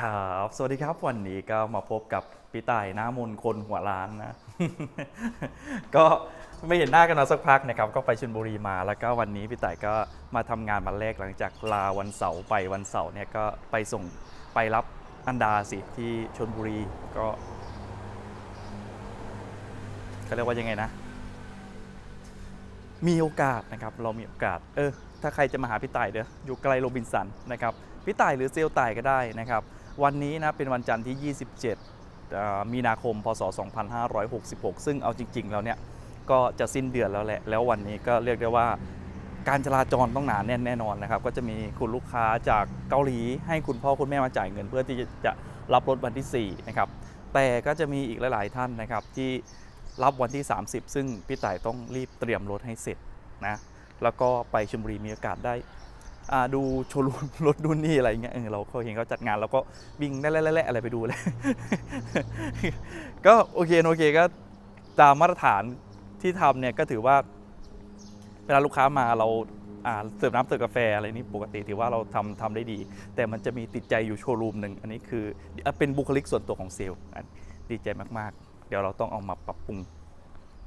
ครับ สวัสดีครับ วันนี้ก็มาพบกับพี่ต่ายหน้ามนคนหัวล้านนะ ก็ไม่เห็นหน้ากันมาสักพักนะครับ ก็ไปชลบุรีมาแล้วก็วันนี้พี่ต่ายก็มาทำงานวันแรกหลังจากลาวันเสาร์ไปวันเสาร์เนี่ยก็ไปส่งไปรับอันดาสิที่ชลบุรีก็เขาเรียกว่ายังไงนะ มีโอกาสนะครับ เรามีโอกาส เออ ถ้าใครจะมาหาพี่ต่ายเด้ออยู่ไกลโรบินสันนะครับพี่ต่ายหรือเซลลต่ายก็ได้นะครับ วันนี้นะเป็นวันจันทร์ที่ 27 มีนาคม พศ 2566 ซึ่งเอาจริง ๆ แล้วเนี่ยก็จะสิ้นเดือนแล้วแหละ แล้ววันนี้ก็เรียกได้ว่าการจราจรต้องหนาแน่นแน่นอนนะครับ ก็จะมีคุณลูกค้าจากเกาหลีให้คุณพ่อคุณแม่มาจ่ายเงิน เพื่อที่จะรับรถวันที่ 4 นะครับ แต่ก็จะมีอีกหลาย ๆ ท่านนะครับที่รับวันที่ 30 ซึ่งพี่ต่ายต้องรีบเตรียมรถให้เสร็จนะ แล้วก็ไปชลบุรีมีโอกาสได้ ดูโชว์รูมรถดูนนี่อะไรเงี้ยเออเราเขาเห็นเขาจัดงานเราก็วิ่งได้แล้วๆอะไรไปดูเลย ก็โอเคโอเคก็ตามมาตรฐานที่ทำเนี่ยก็ถือว่าเวลาลูกค้ามาเราเสิร์ฟน้ำเสิร์ฟกาแฟอะไรนี่ปกติถือว่าเราทำทำได้ดี แต่มันจะมีติดใจอยู่โชว์รูมหนึ่งอันนี้คือเป็นบุคลิกส่วนตัวของเซลล์ดีใจมากๆ เดี๋ยวเราต้องเอามาปรับปรุง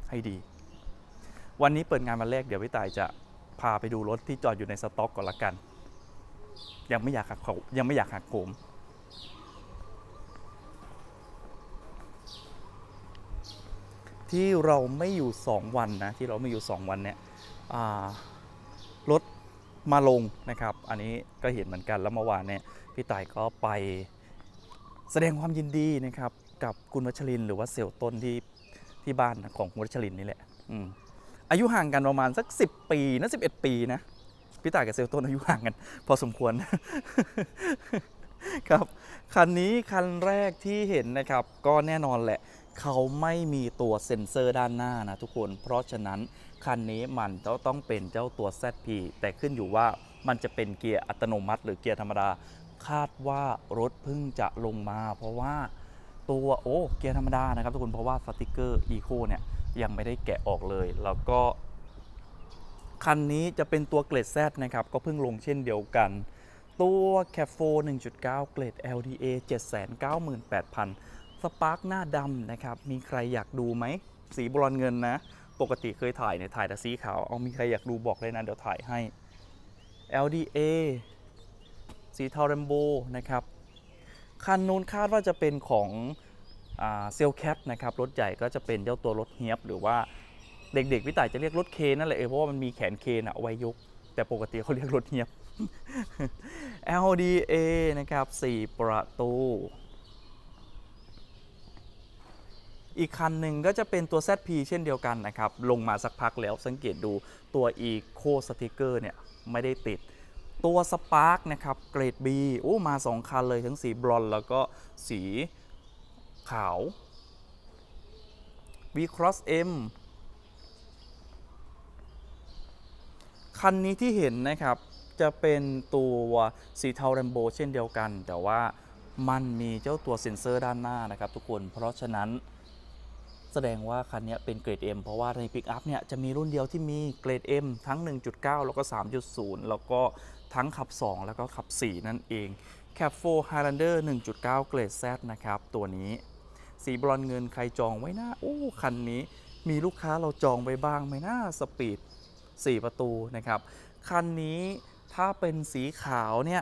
ให้ดี วันนี้เปิดงานวันแรกเดี๋ยวพี่ตายจะ พาไปดูรถที่จอดอยู่ในสต็อกก่อนละกัน ยังไม่อยากหักโหมยังไม่อยากหักโหมที่เราไม่อยู่ 2 วันนะที่เราไม่อยู่ 2 วันเนี่ยรถมาลงนะครับ อันนี้ก็เห็นเหมือนกันแล้วเมื่อวานเนี่ยพี่ต่ายก็ไปแสดงความยินดีนะครับ กับคุณวัชรินหรือว่าเซลล์ต้นที่ที่บ้านของวัชรินนี่แหละ อืม อายุห่างกันประมาณสัก 10 ปีนะ11 ปีนะพี่ต่ายกับเซลต้นอายุห่างกัน พอสมควร ครับ คันนี้คันแรกที่เห็นนะครับ ก็แน่นอนแหละ เขาไม่มีตัวเซ็นเซอร์ด้านหน้านะทุกคน เพราะฉะนั้นคันนี้มันจะต้องเป็นเจ้าตัว ZP แต่ขึ้นอยู่ว่ามันจะเป็นเกียร์อัตโนมัติ หรือเกียร์ธรรมดา คาดว่ารถเพิ่งจะลงมา เพราะว่าตัวโอ้เกียร์ธรรมดานะครับทุกคนเพราะว่าสติกเกอร์อีโคเนี่ย ยังไม่ได้แกะออกเลย แล้วก็คันนี้จะเป็นตัวเกรด Z นะครับ ก็เพิ่งลงเช่นเดียวกัน ตัว c a f 4 1.9 เกรด LDA 798,000 สปาร์กหน้าดำนะครับ มีใครอยากดูไหม สีบรอนเงินนะ ปกติเคยถ่ายเนี่ยถ่ายแต่สีขาว เอามีใครอยากดูบอกเลยนะ เดี๋ยวถ่ายให้ LDA สีเทาเรมโบนะครับ คันนู้นคาดว่าจะเป็นของ เซลแคทนะครับรถใหญ่ก็จะเป็นเจ้าตัวรถเฮียบหรือว่าเด็กๆพี่ต่ายจะเรียกรถเคนนั่นแหละเออเพราะว่ามันมีแขนเคนอะไว้ยก แต่ปกติเขาเรียกรถเงียบ LDA นะครับ 4 ประตู อีกคันหนึ่งก็จะเป็นตัว ZP เช่นเดียวกันนะครับ ลงมาสักพักแล้วสังเกตดูตัว Eco Sticker เนี่ย ไม่ได้ติดตัว Spark นะครับ เกรด B โอ้มา 2 คันเลยทั้งสีบรอนแล้วก็สี ขาว V Cross M คันนี้ที่เห็นนะครับ จะเป็นตัวสีเทาแรมโบเช่นเดียวกัน แต่ว่ามันมีเจ้าตัวเซ็นเซอร์ด้านหน้านะครับทุกคน เพราะฉะนั้นแสดงว่าคันนี้เป็นเกรด M เพราะว่าในปิกอัพเนี่ยจะมีรุ่นเดียวที่มีเกรด M ทั้ง 1.9 แล้วก็ 3.0 แล้วก็ทั้งขับ 2 แล้วก็ขับ 4 นั่นเอง Cap 4 Highlander 1.9 เกรด Z นะครับ ตัวนี้ สีบรอนเงินใครจองไว้นะโอ้คันนี้มีลูกค้าเราจองไว้บ้างไหมนะสปีด 4 ประตูนะครับ คันนี้ถ้าเป็นสีขาวเนี่ย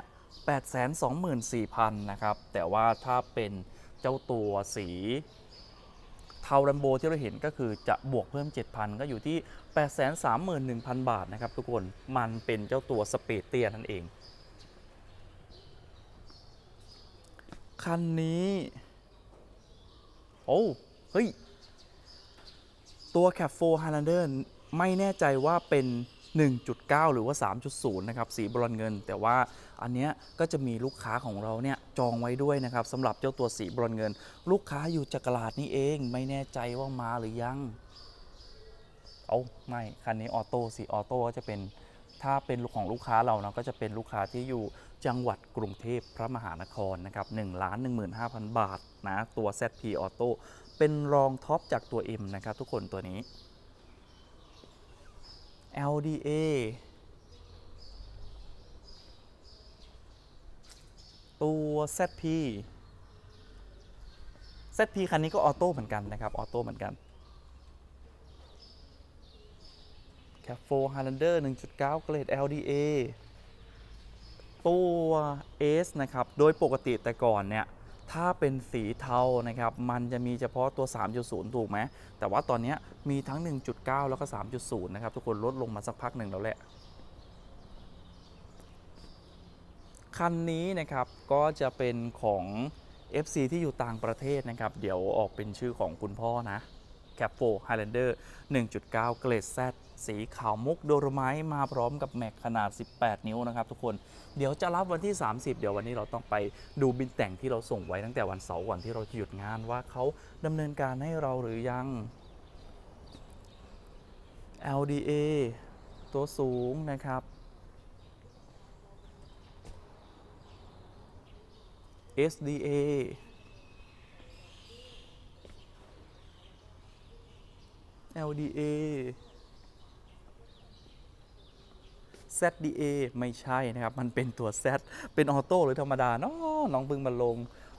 824,000 นะครับ แต่ว่าถ้าเป็นเจ้าตัวสีเทาแรมโบที่เราเห็นก็คือจะบวกเพิ่ม 7,000 ก็อยู่ที่ 831,000 บาทนะครับทุกคนมันเป็นเจ้าตัวสเปดเตียนั่นเอง คันนี้ โอ้เฮ้ย ตัว Cap 4 Highlander ไม่แน่ใจว่าเป็น 1.9 หรือว่า 3.0 นะครับ สีบรอนเงิน แต่ว่าอันเนี้ยก็จะมีลูกค้าของเราเนี่ยจองไว้ด้วยนะครับสำหรับเจ้าตัวสีบรอนเงิน ลูกค้าอยู่จักราดนี่เอง ไม่แน่ใจว่ามาหรือยัง เอาไม่ คันนี้ออโต้สีออโต้ก็จะเป็น ถ้าเป็นของลูกค้าเรานะก็จะเป็นลูกค้าที่อยู่จังหวัดกรุงเทพพระมหานครนะครับ1ล้าน15,000บาทนะตัว ZP Auto เป็นรองท็อปจากตัว M นะครับทุกคนตัวนี้ LDA ตัว ZP ZP คันนี้ก็ออโต้เหมือนกันนะครับ ออโต้เหมือนกัน c a p 4 Highlander 1.9 เกรด LDA ตัว S นะครับ โดยปกติแต่ก่อนเนี่ย ถ้าเป็นสีเทานะครับ มันจะมีเฉพาะตัว 3.0 ถูกไหม แต่ว่าตอนนี้มีทั้ง 1.9 แล้วก็ 3.0 นะครับ ทุกคนลดลงมาสักพักหนึ่งแล้วแหละ คันนี้นะครับ ก็จะเป็นของ FC ที่อยู่ต่างประเทศนะครับ เดี๋ยวออกเป็นชื่อของคุณพ่อนะ c a p 4 Highlander 1.9 เกรด Z สีขาวมุกโดรไมต์มาพร้อมกับแม็กขนาด 18 นิ้วนะครับทุกคนเดี๋ยวจะรับวันที่ 30 เดี๋ยววันนี้เราต้องไปดูบินแต่งที่เราส่งไว้ตั้งแต่วันเสาร์ก่อนที่เราจะหยุดงานว่าเขาดำเนินการให้เราหรือยัง LDA ตัวสูงนะครับ SDA LDA ZDA ไม่ใช่นะครับ มันเป็นตัว Z เป็นออโต้หรือธรรมดาเนาะน้องบึงมาลง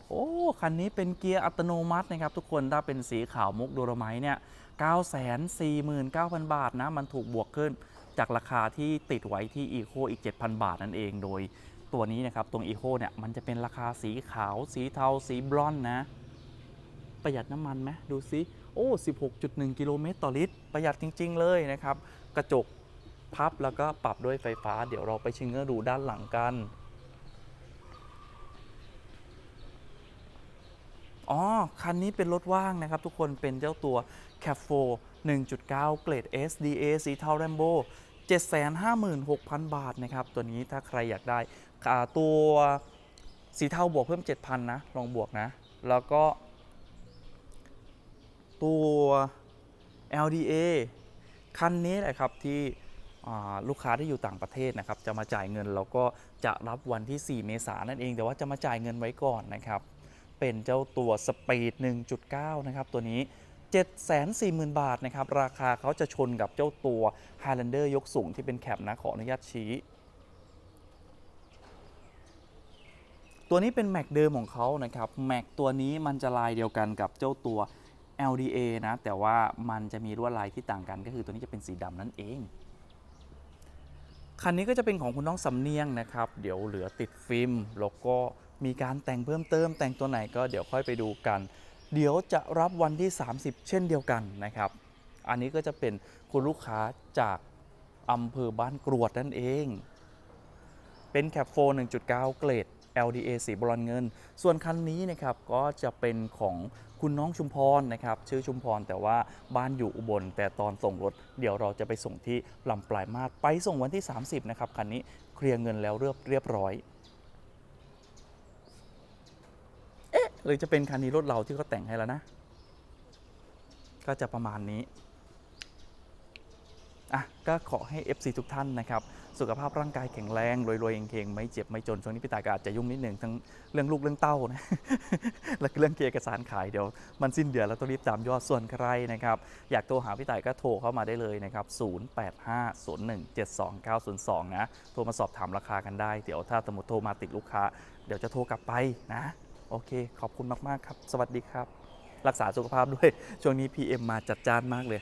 โอ้ คันนี้เป็นเกียร์อัตโนมัตินะครับ ทุกคนถ้าเป็นสีขาวมุกโดรไมเนี่ย 949,000 บาทนะ มันถูกบวกขึ้นจากราคาที่ติดไว้ที่ Eco อีก 7,000 บาทนั่นเอง โดยตัวนี้นะครับ ตรง Eco เนี่ย มันจะเป็นราคาสีขาว สีเทา สีบลอนด์นะ ประหยัดน้ำมันไหมดูซิ อ้ 16.1 กิโลเมตรต่อลิตร ประหยัดจริง ๆ เลยนะครับ กระจกพับแล้วก็ปรับด้วยไฟฟ้า เดี๋ยวเราไปชิงเงอดูด้านหลังกัน อ๋อ คันนี้เป็นรถว่างนะครับ ทุกคนเป็นเจ้าตัว c a p 4 1.9 เกรด SDA สีเทาแรมโบ756,000 บาทนะครับ ตัวนี้ถ้าใครอยากได้ตัวสีเทาบวกเพิ่ม 7,000 นะ ลองบวกนะ แล้วก็ ตัว LDA คันนี้แหละครับที่ลูกค้าที่อยู่ต่างประเทศนะครับจะมาจ่ายเงินแล้วก็จะรับวันที่ 4 เมษายนนั่นเองแต่ว่าจะมาจ่ายเงินไว้ก่อนนะครับเป็นเจ้าตัว Speed 1.9 นะครับตัวนี้ 740,000 บาทนะครับราคาเขาจะชนกับเจ้าตัว Highlander ยกสูงที่เป็นแคปนะขออนุญาตชี้ตัวนี้เป็นแม็กเดิมของเขานะครับแม็กตัวนี้มันจะลายเดียวกันกับเจ้าตัว LDA นะ แต่ว่ามันจะมีลวดลายที่ต่างกัน ก็คือตัวนี้จะเป็นสีดำนั่นเอง คันนี้ก็จะเป็นของคุณน้องสำเนียงนะครับ เดี๋ยวเหลือติดฟิล์มแล้วก็มีการแต่งเพิ่มเติม แต่งตัวไหนก็เดี๋ยวค่อยไปดูกัน เดี๋ยวจะรับวันที่ 30 เช่นเดียวกันนะครับ อันนี้ก็จะเป็นคุณลูกค้าจากอำเภอบ้านกรวดนั่นเอง เป็นแคปโฟ1.9 เกรด LDA สีบรอนเงิน ส่วนคันนี้นะครับก็จะเป็นของคุณน้องชุมพรนะครับชื่อชุมพรแต่ว่าบ้านอยู่อุบล แต่ตอนส่งรถ เดี๋ยวเราจะไปส่งที่ลำปลายมาศไปส่งวันที่ 30 นะครับคันนี้เคลียร์เงินแล้วเรียบเรียบร้อยเอ๊ะหรือจะเป็นคันนี้รถเราที่เขาแต่งให้แล้วนะ ก็จะประมาณนี้อะก็ขอให้ FC ทุกท่านนะครับ สุขภาพร่างกายแข็งแรงรวยๆเฮงๆไม่เจ็บไม่จนช่วงนี้พี่ตายก็อาจจะยุ่งนิดหนึ่งทั้งเรื่องลูกเรื่องเต้านะและเรื่องเอกสารขายเดี๋ยวมันสิ้นเดือนแล้วต้องรีบตามยอดส่วนใครนะครับอยากโทรหาพี่ตายก็โทรเข้ามาได้เลยนะครับ 0850172902 นะ โทรมาสอบถามราคากันได้ เดี๋ยวถ้าสมมติโทรมาติดลูกค้า เดี๋ยวจะโทรกลับไปนะ โอเค ขอบคุณมาก ๆ ครับ สวัสดีครับ รักษาสุขภาพด้วย ช่วงนี้ PM มาจัดจ้านมากเลย